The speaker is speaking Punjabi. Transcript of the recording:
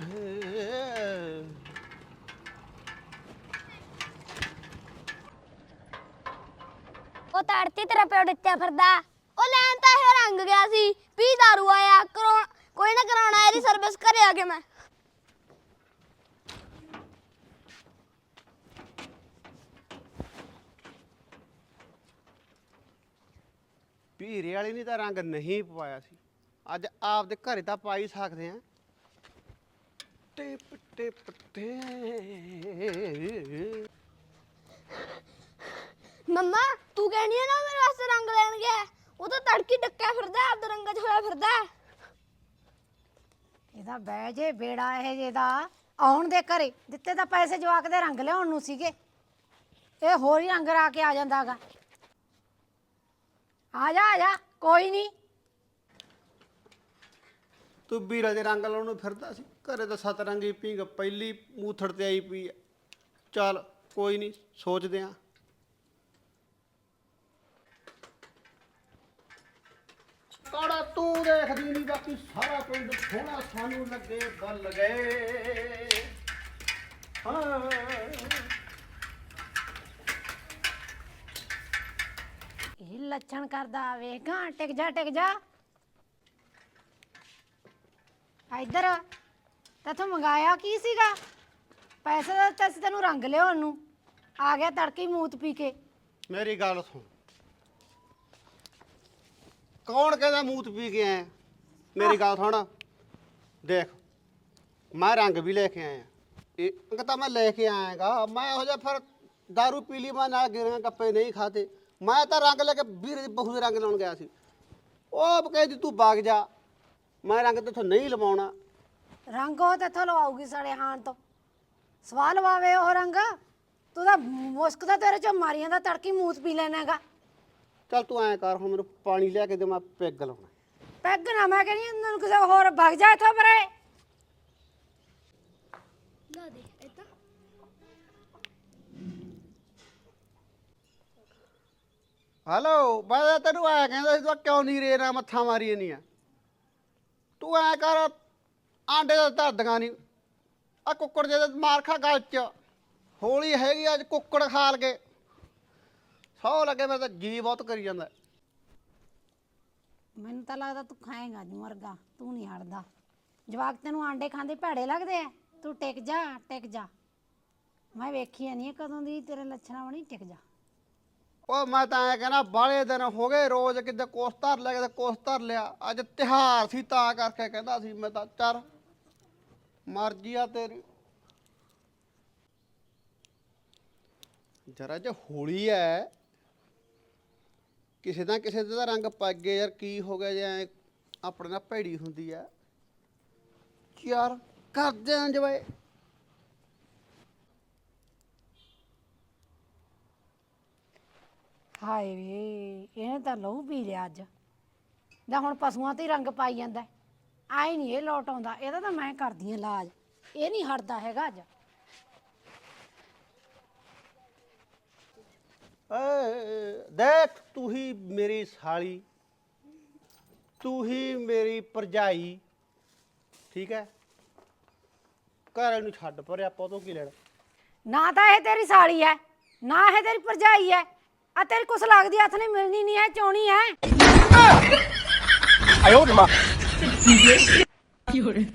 ਉਹ ਤੜਤੀ ਤੇਰਾ ਪਿਓ ਡਿੱਤਿਆ ਫਿਰਦਾ। ਉਹ ਲੈਣ ਤਾਂ ਇਹ ਰੰਗ ਗਿਆ ਸੀ ਪੀ ਦਾਰੂ ਆਇਆ, ਕਰੋ ਕੋਈ ਨਾ ਕਰਾਉਣਾ, ਇਹਦੀ ਸਰਵਿਸ ਘਰੇ ਆ ਕੇ ਮੈਂ। ਭੀਰੇ ਵਾਲੀ ਨਹੀਂ ਤਾਂ ਰੰਗ ਨਹੀਂ ਪਵਾਇਆ ਸੀ। ਅੱਜ ਆਪਦੇ ਘਰੇ ਤਾਂ ਪਾਈ ਸਕਦੇ ਆ। ਟਿਪ ਟਿਪ ਟੇ ਮੰਮਾ ਤੂੰ ਕਹਿਣੀ ਆ ਨਾ ਮੇਰੇ ਵਾਸਤੇ ਰੰਗ ਲੈਣ ਗਿਆ ਉਹ ਤਾਂ ਤੜਕੀ ਡੱਕਿਆ ਫਿਰਦਾ ਆਪਦੇ ਰੰਗਾਂ 'ਚ ਹੋਇਆ ਫਿਰਦਾ। ਇਹਦਾ ਬਹਿ ਜੇ ਬੇੜਾ ਇਹ ਜਿਹਦਾ ਆਉਣ ਦੇ ਘਰੇ ਦਿੱਤੇ ਤਾਂ ਪੈਸੇ ਜਵਾਕ ਦੇ ਰੰਗ ਲਿਆਉਣ ਨੂੰ ਸੀਗੇ। ਇਹ ਹੋਰ ਹੀ ਰੰਗ ਰਾ ਕੇ ਆ ਜਾਂਦਾਗਾ ਆ ਜਾ ਆ ਜਾ ਕੋਈ ਨਹੀਂ ਤੂੰ ਵੀਰੇ ਦੇ ਰੰਗ ਲਾਉਣ ਨੂੰ ਫਿਰਦਾ ਸੀ। ਘਰੇ ਤਾਂ ਸੱਤ ਰੰਗੀ ਪੀਂਗ ਪਹਿਲੀ ਮੂਥੜ ਤੇ ਆਈ ਪਈ ਆ। ਚੱਲ ਕੋਈ ਨਹੀਂ ਸੋਚਦੇ ਆ। ਕਾੜਾ ਤੂੰ ਦੇਖਦੀ ਨਹੀਂ ਬਾਕੀ ਸਾਰਾ ਪਿੰਡ ਸੋਹਣਾ ਸਾਨੂੰ ਲੱਗੇ ਗੱਲ ਗਏ ਹਾਂ ਇਹ ਲੱਛਣ ਕਰਦਾ ਵੇਖਾਂ ਟਿਕ ਜਾ ਟਿਕ ਜਾ। ਇੱਧਰ। ਤੈਥੋਂ ਮੰਗਾਇਆ ਕੀ ਸੀਗਾ? ਪੈਸੇ ਦਾ ਦਿੱਤਾ ਸੀ ਤੈਨੂੰ ਰੰਗ ਲਿਆਉਣ ਨੂੰ। ਆ ਗਿਆ ਤੜਕੇ ਹੀ ਮੂਤ ਪੀ ਕੇ। ਮੇਰੀ ਗੱਲ ਸੁਣ। ਕੌਣ ਕਹਿੰਦਾ ਮੂਤ ਪੀ ਕੇ ਆਇਆ? ਮੇਰੀ ਗੱਲ ਸੁਣ। ਦੇਖ ਮੈਂ ਰੰਗ ਵੀ ਲੈ ਕੇ ਆਇਆ। ਇਹ ਰੰਗ ਤਾਂ ਮੈਂ ਲੈ ਕੇ ਆਇਆਗਾ। ਮੈਂ ਇਹੋ ਜਿਹਾ ਫਿਰ दारू ਪੀ ਲਈ ਮੈਂ ਨਾਲ ਗਿਰਾਂ ਕੱਪੇ ਨਹੀਂ ਖਾਤੇ ਮੈਂ ਤਾਂ ਰੰਗ ਲੈ ਕੇ ਵੀਰ ਦੀ ਬਹੂ ਦੇ ਰੰਗ ਲਾਉਣ ਗਿਆ ਸੀ। ਉਹ ਕਹਿੰਦੀ ਤੂੰ ਬਾਗ ਜਾ। ਮੈਂ ਰੰਗ ਤੇ ਨਹੀਂ ਲਵਾਉਣਾ। ਰੰਗ ਉਹ ਤੇਥੋਂ ਲਵਾਉਗੀ ਸੜੇ ਹਾਣ ਤੋਂ। ਸਵਾਲ ਲਵਾਵੇ ਉਹ ਰੰਗ। ਤੂੰ ਤਾਂ ਮੁਸਕ ਦਾ ਤੇਰੇ ਚੋਂ ਮਾਰੀਆਂ ਦਾ ਤੜਕੀ ਮੂਤ ਪੀ ਲੈਣਾਗਾ ਚੱਲ ਤੂੰ ਐਂ ਕਰ ਹੁਣ ਮੈਨੂੰ ਪਾਣੀ ਲਿਆ ਕੇ ਦੇ ਮੈਂ ਪੈਗ ਲਾਉਣਾ। ਪੈਗ ਨਾ ਮੈਂ ਕਹਿੰਦੀ ਇਹਨਾਂ ਨੂੰ ਕਿਸੇ ਹੋਰ ਭਗ ਜਾ ਇੱਥੋਂ ਪਰੇ। ਲਾ ਦੇ ਇਦਾਂ। ਹੈਲੋ ਮੈਂ ਤਾਂ ਤੈਨੂੰ ਆਇਆ ਕਹਿੰਦਾ ਸੀ ਤੂੰ ਕਿਉਂ ਨਹੀਂ ਰੇ ਨਾ ਮੱਥਾ ਮਾਰੀ ਨਹੀਂ ਆ। ਤੂੰ ਐ ਕਰ ਆਂਡੇ ਦਾ ਧਰਦੀਆਂ ਨਹੀਂ। ਆ ਕੁੱਕੜ ਜੇ ਮਾਰ ਖਾ ਗਲ ਚ। ਹੋਲੀ ਹੈਗੀ ਅੱਜ ਕੁੱਕੜ ਖਾ ਲਗੇ ਸੌ ਲੱਗੇ ਮੈਂ ਤਾਂ ਜੀ ਬਹੁਤ ਕਰੀ ਜਾਂਦਾ। ਮੈਨੂੰ ਤਾਂ ਲੱਗਦਾ ਤੂੰ ਖਾਏਗਾ ਜੂ ਵਰਗਾ ਤੂੰ ਨਹੀਂ ਹਟਦਾ। ਜਵਾਕ ਤੈਨੂੰ ਆਂਡੇ ਖਾਂਦੇ ਭੈੜੇ ਲੱਗਦੇ ਆ। ਤੂੰ ਟਿਕ ਜਾ ਟਿਕ ਜਾ। ਮੈਂ ਵੇਖੀ ਨਹੀਂ ਕਦੋਂ ਦੀ ਤੇਰੇ ਲੱਛਣਾਂ ਬਣੀ ਟਿਕ ਜਾ। ਉਹ ਮੈਂ ਤਾਂ ਐ ਕਹਿੰਦਾ ਬਾਲੇ ਦਿਨ ਹੋ ਗਏ ਰੋਜ਼ ਕਿਤੇ ਕੋਸ ਧਰ ਲਿਆ ਕਿਤੇ ਕੋਸ ਧਰ ਲਿਆ। ਅੱਜ ਤਿਹਾਰ ਸੀ ਤਾਂ ਕਰਕੇ ਕਹਿੰਦਾ ਸੀ ਮੈਂ ਤਾਂ ਚੱਲ। ਮਰਜ਼ੀ ਆ ਤੇਰੀ। ਜਰਾ ਜੇ ਹੋਲੀ ਐ। ਕਿਸੇ ਦਾ ਕਿਸੇ ਦਾ ਰੰਗ ਪੱਗ ਗਿਆ ਯਾਰ, ਕੀ ਹੋ ਗਿਆ ਜੇ ਐਂ ਆਪਣੇ ਨਾਲ ਭੈੜੀ ਹੁੰਦੀ ਐ। ਯਾਰ ਕਰਦੇ ਆਂ ਜਵਾਏ। ਹਾਏ ਵੇ, ਇਹਨੇ ਤਾਂ ਲਹੂ ਪੀ ਲਿਆ ਅੱਜ। ਲੈ ਹੁਣ ਪਸ਼ੂਆਂ ਤੇ ਹੀ ਰੰਗ ਪਾਈ ਜਾਂਦਾ ਆਈ ਨਹੀਂ ਇਹ ਲੋਟ ਆਉਂਦਾ ਇਹਦਾ ਤਾਂ ਮੈਂ ਕਰਦੀ ਆ ਇਲਾਜ ਇਹ ਨਹੀਂ ਹਟਦਾ ਹੈਗਾ ਅੱਜ ਏ ਦੇਖ ਤੂੰ ਹੀ ਮੇਰੀ ਸਾਲੀ ਤੂੰ ਹੀ ਮੇਰੀ ਭਰਜਾਈ ਠੀਕ ਹੈ ਘਰ ਨੂੰ ਛੱਡ ਪਰੇ ਆਪਾਂ ਤੋਂ ਕੀ ਲੈਣਾ ਨਾ ਤਾਂ ਇਹ ਤੇਰੀ ਸਾਲੀ ਐ ਨਾ ਇਹ ਤੇਰੀ ਭਰਜਾਈ ਐ ਆ ਤੇਰੀ ਕੁਛ ਲੱਗਦੀ ਹੱਥ ਨਹੀਂ ਮਿਲਣੀ ਨਹੀਂ ਐ ਚੋਣੀ ਐ 哎呦我的妈！ 你别笑有人